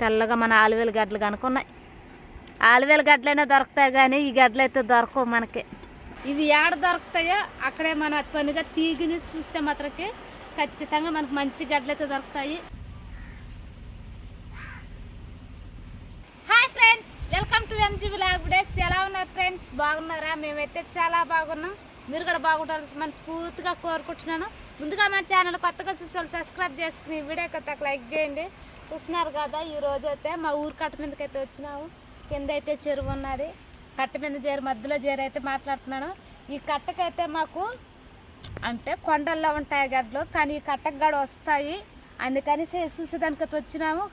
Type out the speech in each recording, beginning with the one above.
తెల్లగా మన ఆలువేలు గడ్డలు కనుక్కున్నాయి ఆలువేలు గడ్డలైనా దొరుకుతాయి కానీ ఈ గడ్డలు అయితే దొరకవు మనకి. ఇవి ఏడ దొరుకుతాయో అక్కడే మన పనిగా తీగిని చూస్తే మాత్రకి ఖచ్చితంగా మనకు మంచి గడ్డలు అయితే దొరుకుతాయి. Hi friends welcome to MG vlog days. ఎలా ఉన్నారు ఫ్రెండ్స్? బాగున్నారా? మేమైతే చాలా బాగున్నాం. మీరు కూడా బాగుంటారు మనస్ఫూర్తిగా కోరుకుంటున్నాను. ముందుగా మన ఛానల్ కొత్తగా చూసే సబ్స్క్రైబ్ చేసుకుని వీడియో కొత్త లైక్ చేయండి. చూస్తున్నారు కదా ఈ రోజు అయితే మా ఊరు కట్ట మీదకి అయితే వచ్చినాము. కింద అయితే చెరువు ఉన్నది. కట్ట మీద చేరు మధ్యలో చేరు అయితే మాట్లాడుతున్నాను. ఈ కట్టకైతే మాకు అంటే కొండల్లో ఉంటాయి గడ్డలు కానీ ఈ కట్టకు గడ వస్తాయి. అందుకని సే- చూసేదానికి వచ్చినాము.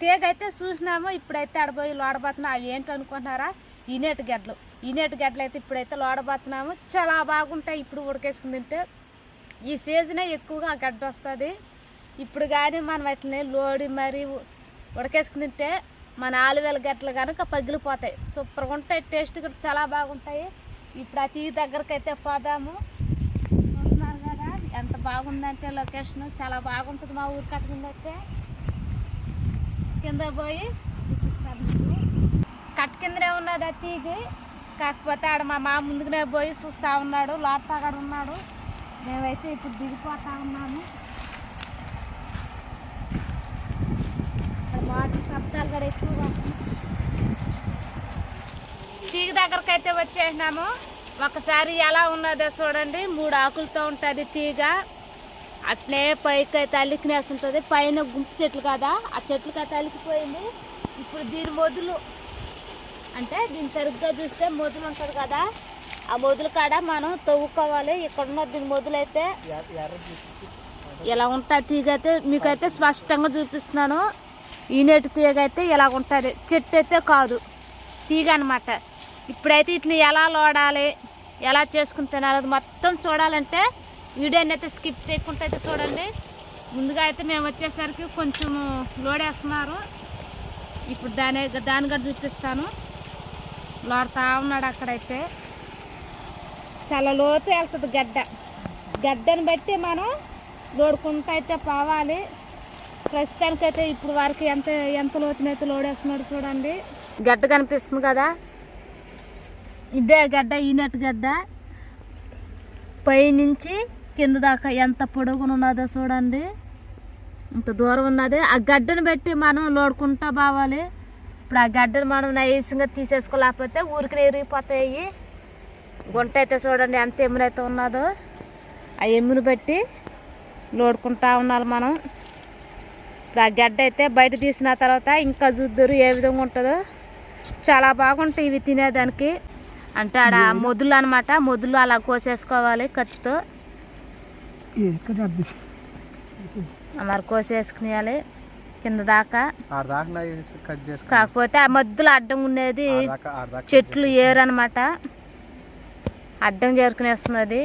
తీగ అయితే చూసినాము ఇప్పుడైతే అడబోయి లోడబోతున్నాం. అవి ఏంటి అనుకుంటున్నారా? ఈనేటి గడ్డలు. ఈనేటి గడ్డలు అయితే ఇప్పుడైతే లోడబోతున్నాము. చాలా బాగుంటాయి. ఇప్పుడు ఉడకేసుకుని తింటే ఈ సీజనే ఎక్కువగా ఆ గడ్డ వస్తుంది. ఇప్పుడు కానీ మనం వాటిని లోడి మరి ఉడకేసుకుని తింటే మన ఆలువేల గడ్డలు కనుక పగిలిపోతాయి. సూపర్గా ఉంటాయి. టేస్ట్ కూడా చాలా బాగుంటాయి. ఇప్పుడు ఆ తీ దగ్గరకు అయితే పోదాము. చూస్తున్నారు కదా ఎంత బాగుందంటే లొకేషన్. చాలా బాగుంటుంది మా ఊరి కట్ట కింద అయితే. కింద పోయి కట్ట కిందనే ఉన్నది ఆ తీగి కాకపోతే ఆడ మా మామ ముందుకునే పోయి చూస్తూ ఉన్నాడు. లోపల ఉన్నాడు. మేమైతే ఇప్పుడు దిగిపోతా ఉన్నాము. వాటర్ శబ్దాలు కూడా ఎక్కువగా. వస్తున్నాయి. తీగ దగ్గరకు అయితే వచ్చేసినాము. ఒకసారి ఎలా ఉన్నదో చూడండి. మూడు ఆకులతో ఉంటుంది తీగ. అట్నే పైకి అయితే అల్లికినేసి ఉంటుంది. పైన గుంపు చెట్లు కదా. ఆ చెట్లకి అయితే అలికిపోయింది ఇప్పుడు దీని మొదలు అంటే దీన్ని సరిగ్గా చూస్తే మొదలు ఉంటుంది కదా. ఆ మొదలు కాడ మనం తవ్వుకోవాలి. ఇక్కడ ఉన్న దీని మొదలు అయితే ఇలా ఉంటుంది తీగ అయితే? మీకైతే స్పష్టంగా చూపిస్తున్నాను. ఈ నేటి తీగ అయితే ఇలా ఉంటుంది. చెట్టు అయితే కాదు. తీగ అనమాట ఇప్పుడైతే వీటిని ఎలా లోడాలి ఎలా చేసుకుని తినాలి అది మొత్తం చూడాలంటే వీడియోని అయితే స్కిప్ చేయకుండా అయితే చూడండి. ముందుగా అయితే మేము వచ్చేసరికి కొంచెం లోడేస్తున్నారు. ఇప్పుడు దాని దాని కూడా చూపిస్తాను. లోడతా ఉన్నాడు అక్కడైతే. చాలా లోతు వెళ్తుంది గడ్డ. గడ్డని బట్టి మనం లోడుకుంటూ అయితే పోవాలి. ప్రస్తుతానికైతే ఇప్పుడు వరకు ఎంత ఎంత లోతునైతే లోడేస్తున్నాడు చూడండి. గడ్డ కనిపిస్తుంది కదా? ఇదే గడ్డ ఈనట్టు గడ్డ. పైనుంచి కింద దాకా ఎంత పొడుగున ఉన్నదో చూడండి. ఇంత దూరం ఉన్నది. ఆ గడ్డను పెట్టి మనం లోడుకుంటా బావాలి. ఇప్పుడు ఆ గడ్డను మనం నైస్గా తీసేసుకోలేకపోతే ఊరికి ఎరిగిపోతాయి గుంట అయితే చూడండి ఎంత ఎమునైతే ఉన్నదో. ఆ ఎమ్మును బట్టి లోడుకుంటా ఉండాలి మనం. ఇప్పుడు ఆ గడ్డ అయితే బయట తీసిన తర్వాత ఇంకా చూద్దరు ఏ విధంగా ఉంటుందో చాలా బాగుంటాయి ఇవి తినేదానికి. అంటే ఆడ మొదులు అనమాట మొదులు అలా కోసేసుకోవాలి కత్తితో మరి కోసేసుకునేయాలి కింద దాకా. కాకపోతే ఆ మధ్యలో అడ్డం ఉండేది చెట్లు ఏరనమాట అడ్డం చేరుకునేస్తున్నది.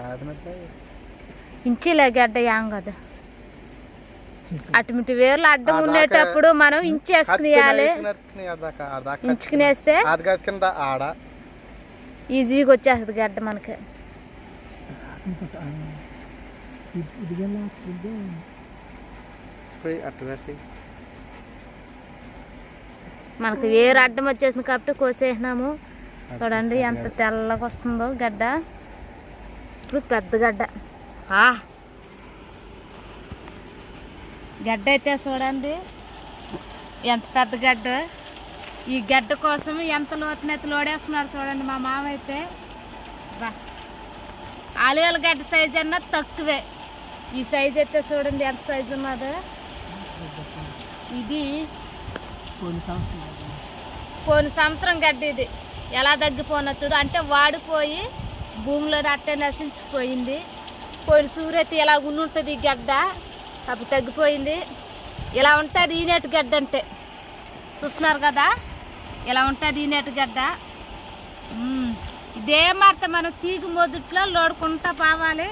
ఆడినట్లే ఇంచిలే గడ్డ ఏం కదా అటుమిటి వేర్లు అడ్డం ఉండేటప్పుడు మనం ఇంచేసుకునేయాలి. ఇంచుకునేస్తే ఈజీగా వచ్చేస్తుంది గడ్డ మనకి. మనకి వేరు అడ్డం వచ్చేసింది కాబట్టి కోసేసినాము. చూడండి ఎంత తెల్లగా వస్తుందో గడ్డ. ఇప్పుడు పెద్ద గడ్డ. ఆ! గడ్డ అయితే చూడండి. ఎంత పెద్ద గడ్డ. ఈ గడ్డ కోసం ఎంత లోతునైతే లోడేస్తున్నాడు చూడండి మా మామ అయితే. బా. ఆలుగల గడ్డ సైజ్ అన్నా తక్కువే. ఈ సైజ్ అయితే చూడండి ఎంత సైజ్ ఉన్నదో. ఇది పోయిన సంవత్సరం గడ్డి. ఇది. ఎలా తగ్గిపోయినా చూడు. అంటే వాడిపోయి భూమిలో అట్టే నశించిపోయింది. పోయిన సూర్యతి ఇలా ఉంటుంది ఈ గడ్డ. అప్పుడు తగ్గిపోయింది. ఇలా ఉంటుంది ఈనేటి గడ్డ అంటే. చూస్తున్నారు కదా? ఇలా ఉంటుంది ఈనేటి గడ్డ. ఇదే మాట మనం తీగు మొదట్లో లోడుకుంటా పోవాలి.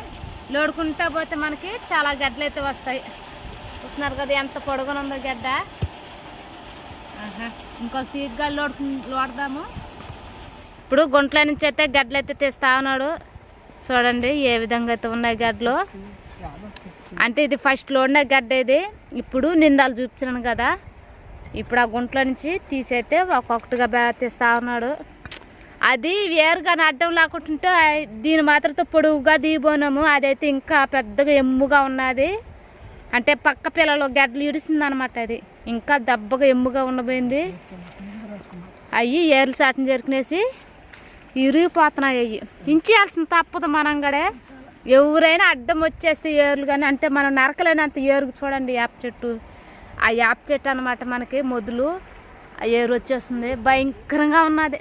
లోడుకుంటా పోతే మనకి చాలా గడ్డలు అయితే వస్తాయి. చూస్తున్నారు కదా ఎంత పొడుగునుందో గడ్డ. ఇంకొక తీగ్గా లోడు లోడదాము. ఇప్పుడు గుంట్ల నుంచి అయితే గడ్డలు అయితే తీస్తా ఉన్నాడు. చూడండి ఏ విధంగా అయితే ఉన్నాయి గడ్డలు. అంటే ఇది ఫస్ట్ లోడిన గడ్డ ఇది. ఇప్పుడు నిందాలు చూపించాను కదా. ఇప్పుడు ఆ గుంట్లో నుంచి తీసైతే ఒక్కొక్కటిగా తీస్తా ఉన్నాడు. అది వేరుగా అడ్డం లేకుంటుంటే దీని మాత్రంతో పొడువుగా దిగిపోనాము అదైతే ఇంకా పెద్దగా ఎమ్ముగా ఉన్నది. అంటే పక్క పిల్లలు గడ్డలు ఇడిసింది అనమాట అది. ఇంకా దెబ్బగా ఎమ్ముగా ఉండబోయింది. అవి ఏర్లు సాటం జరుకునేసి ఇరిగిపోతున్నాయి అవి ఇంచేయాల్సిన తప్పదు మనం కూడా ఎవరైనా అడ్డం వచ్చేస్తే ఏర్లు కానీ అంటే మనం నరకలేనంత ఏరుగు చూడండి యాప చెట్టు. ఆ యాప చెట్టు అనమాట మనకి మొదలు. ఆ ఏరు వచ్చేస్తుంది. భయంకరంగా ఉన్నది.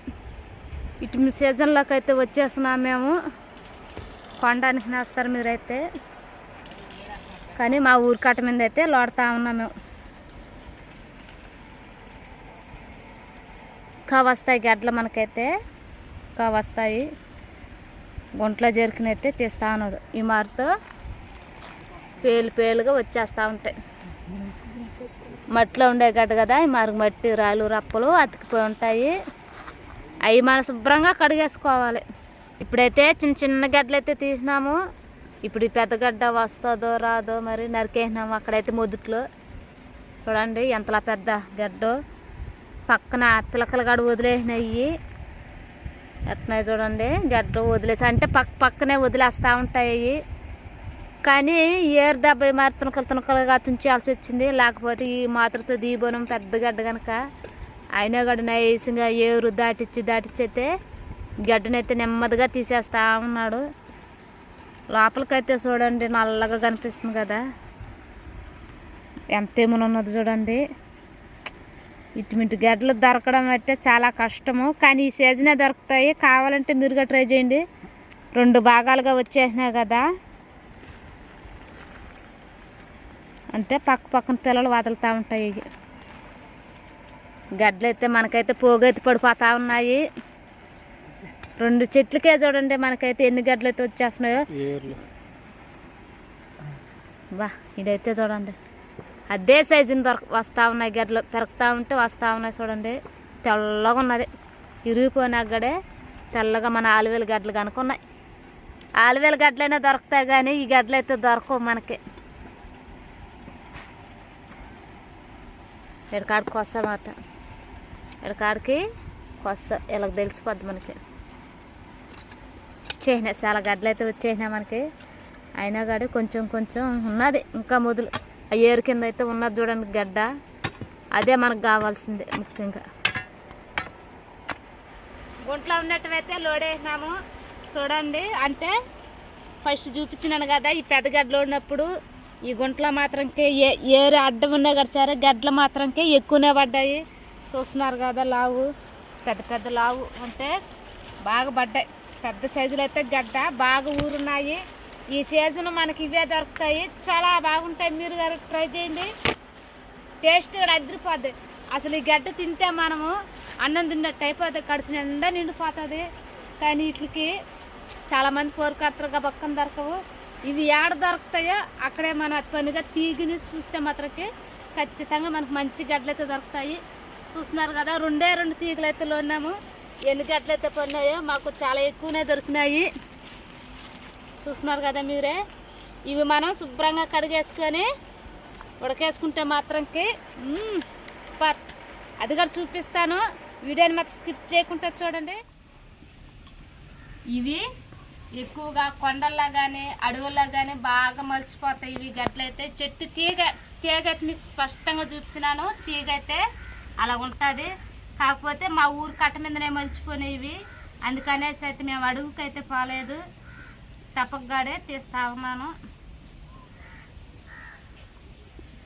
ఇటు సీజన్లోకి అయితే వచ్చేస్తున్నాం మేము. కొనడానికి నేస్తారు మీరైతే. కానీ మా ఊరి కట్ట మీద అయితే లోడతా ఉన్నాం మేము. ఇంకా వస్తాయి గడ్డలు మనకైతే. ఇంకా వస్తాయి గుంట్లో జరికినైతే తీస్తా ఉన్నాడు ఈ మారుతో పేలు పేలుగా వచ్చేస్తూ ఉంటాయి. మట్టిలో ఉండే గడ్డ కదా ఈ మారు మట్టి రాళ్ళు రప్పలు అతికిపోయి ఉంటాయి. అవి మనం శుభ్రంగా కడిగేసుకోవాలి. ఇప్పుడైతే చిన్న చిన్న గడ్డలు అయితే తీసినాము. ఇప్పుడు ఈ పెద్ద గడ్డ వస్తుందో రాదో మరి నరికేసినాము అక్కడైతే మొదట్లో. చూడండి ఎంతలా పెద్ద గడ్డో. పక్కన పిలకలు గడ వదిలేసినాయి. ఎట్నాయి చూడండి గడ్డ వదిలేసి అంటే పక్క పక్కనే వదిలేస్తూ ఉంటాయి కానీ ఏరు దెబ్బ మరి తునకలు తునకలుగా తుంచాల్సి వచ్చింది. లేకపోతే ఈ మాత్రతో దీపనం పెద్ద గడ్డ కనుక అయినా గడ్డ నైస్గా ఏరు దాటిచ్చి దాటిచ్చైతే గడ్డనైతే నెమ్మదిగా తీసేస్తా ఉన్నాడు. లోపలికైతే చూడండి నల్లగా కనిపిస్తుంది కదా. ఎంత ఏమైనా ఉన్నది చూడండి. ఇటువంటి గడ్డలు దొరకడం అయితే చాలా కష్టము. కానీ ఈ సీజనే దొరుకుతాయి. కావాలంటే మీరుగా ట్రై చేయండి. రెండు భాగాలుగా వచ్చేసినాయి కదా. అంటే పక్క పక్కన పిల్లలు వదులుతూ ఉంటాయి. గడ్డలు అయితే మనకైతే పోగైతే పడిపోతూ ఉన్నాయి. రెండు చెట్లకే చూడండి మనకైతే ఎన్ని గడ్డలు అయితే వచ్చేస్తున్నాయో బా ఇదైతే చూడండి. అదే సైజుని దొరక వస్తూ ఉన్నాయి గడ్డలు. పెరుగుతూ ఉంటే వస్తూ ఉన్నాయి చూడండి. తెల్లగా ఉన్నది. ఇరిగిపోయిన గడే తెల్లగా మన ఆలువేలు గడ్డలు కనుక ఉన్నాయి. ఆలువేలు గడ్డలైనా దొరుకుతాయి కానీ ఈ గడ్డలు అయితే దొరకవు మనకి. ఎడకాడికి వస్తామాట ఎడకాడికి వస్తా ఇలా తెలిసిపోద్ది మనకి. వచ్చేసినాయి చాలా గడ్డలు అయితే వచ్చేసినాయి మనకి. అయినా కానీ కొంచెం కొంచెం ఉన్నది. ఇంకా మొదలు ఆ ఏరు కింద అయితే ఉన్నది చూడండి గడ్డ. అదే మనకు కావాల్సిందే ముఖ్యంగా. గుంట్లో ఉన్నట్టువైతే లోడ్ వేసినాము. చూడండి అంటే ఫస్ట్ చూపించినాను కదా ఈ పెద్ద గడ్డలు ఉన్నప్పుడు ఈ గుంట్లో మాత్రంకే ఏ ఏరు అడ్డం ఉన్నా కదా సరే గడ్డలు మాత్రంకే ఎక్కువనే పడ్డాయి. చూస్తున్నారు కదా లావు పెద్ద పెద్ద లావు అంటే బాగా పడ్డాయి. పెద్ద సైజులో అయితే గడ్డ బాగా ఊరున్నాయి. ఈ సీజన్ మనకి ఇవే దొరుకుతాయి. చాలా బాగుంటాయి. మీరు గారు ట్రై చేయండి. టేస్ట్ కూడా అదిరిపోద్ది. అసలు ఈ గడ్డ తింటే మనము అన్నం తిన్నట్టు అయిపోతుంది కడుపు నిండా నిండిపోతుంది. కానీ వీటికి చాలామంది కోరుకడతారుగా బొక్కం దొరకవు. ఇవి ఏడ దొరుకుతాయో అక్కడే మనం పనిగా తీగిని చూస్తే మాత్రకి ఖచ్చితంగా మనకు మంచి గడ్డలైతే దొరుకుతాయి. చూస్తున్నారు కదా రెండే రెండు తీగలు అయితే లోన్నాము. ఎన్ని గడ్డలు అయితే పడినాయో మాకు చాలా ఎక్కువనే దొరికినాయి. చూస్తున్నారు కదా మీరే? ఇవి మనం శుభ్రంగా కడిగేసుకొని ఉడకేసుకుంటే మాత్రంకి సూపర్. అది కూడా చూపిస్తాను. వీడియోని మాత్రం స్కిప్ చేయకుండా చూడండి. ఇవి ఎక్కువగా కొండల్లో కానీ అడవుల్లో కానీ బాగా మలిచిపోతాయి. ఇవి గట్లయితే చెట్టు తీగ తీగ మీకు స్పష్టంగా చూపించినాను తీగ అయితే అలా ఉంటుంది. కాకపోతే మా ఊరు కట్ట మీదనే మలిచిపోయినాయి ఇవి అందుకనేసి అయితే మేము అడుగుకైతే పోలేదు. తప్పగాడే తీస్తా ఉన్నాను.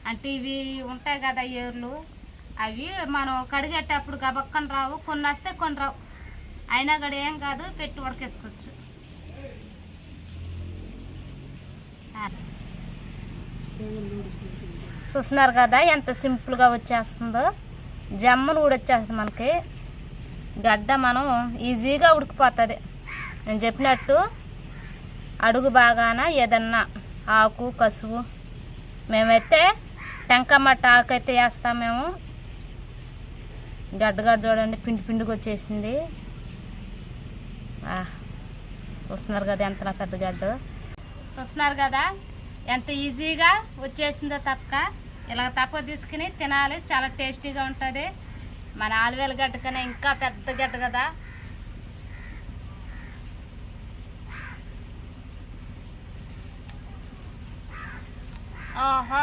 అంటే ఇవి ఉంటాయి కదా ఏర్లు. అవి మనం కడిగేటప్పుడు గబక్కన రావు. కొన్ని వస్తే కొన్ని రావు. అయినా కూడా ఏం కాదు పెట్టి ఉడకేసుకోవచ్చు. చూస్తున్నారు కదా ఎంత సింపుల్గా వచ్చేస్తుందో. జమ్మను కూడా వచ్చేస్తుంది మనకి. గడ్డ మనం ఈజీగా ఉడికిపోతుంది. నేను చెప్పినట్టు అడుగు బాగాన ఏదన్నా ఆకు కసువు మేమైతే టెంకమ్మట్ట ఆకు అయితే వేస్తాం మేము. గడ్డగడ్డ చూడండి పిండి పిండికి వచ్చేసింది. చూస్తున్నారు కదా ఎంత పెద్ద గడ్డ. చూస్తున్నారు కదా ఎంత ఈజీగా వచ్చేసిందో తప్పక. ఇలా తప్ప తీసుకుని తినాలి చాలా టేస్టీగా ఉంటుంది. మన ఆలువేలు గడ్డ కన్నా ఇంకా పెద్ద గడ్డ కదా. ఆహా.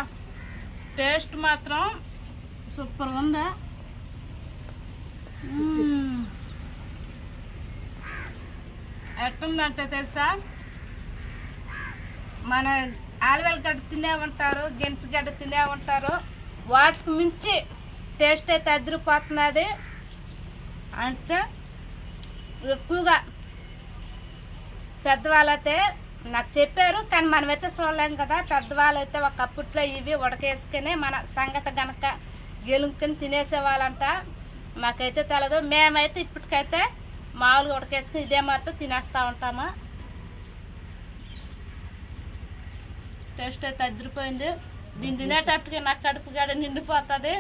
టేస్ట్ మాత్రం సూపర్ ఉందా? ఎట్టుందంటే తెలుసా? మన ఆలువేల గడ్డ తినే ఉంటారు గెన్స్ గడ్డ తినే ఉంటారు. వాటికి మించి టేస్ట్ అయితే అదిరిపోతున్నది. అంటే ఎక్కువగా పెద్దవాళ్ళైతే నాకు చెప్పారు కానీ మనమైతే చూడలేం కదా. పెద్దవాళ్ళు అయితే ఒకప్పట్లో ఇవి ఉడకేసుకుని మన సంగట గనక గెలుముకొని తినేసేవాళ్ళంట. మాకైతే తెలదు. మేమైతే ఇప్పటికైతే మామూలుగా ఉడకేసుకుని ఇదే మాట తినేస్తూ ఉంటాము. టేస్ట్ అయితే అదిరిపోయింది. దీన్ని తినేటట్టుగా నాకు కడుపు గడ నిండిపోతుంది.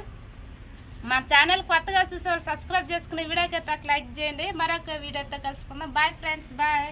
మన ఛానల్ కొత్తగా చూసేవాళ్ళు సబ్స్క్రైబ్ చేసుకుని వీడియోకి అయితే లైక్ చేయండి. మరొక వీడియోతో కలుసుకుందాం. Bye friends bye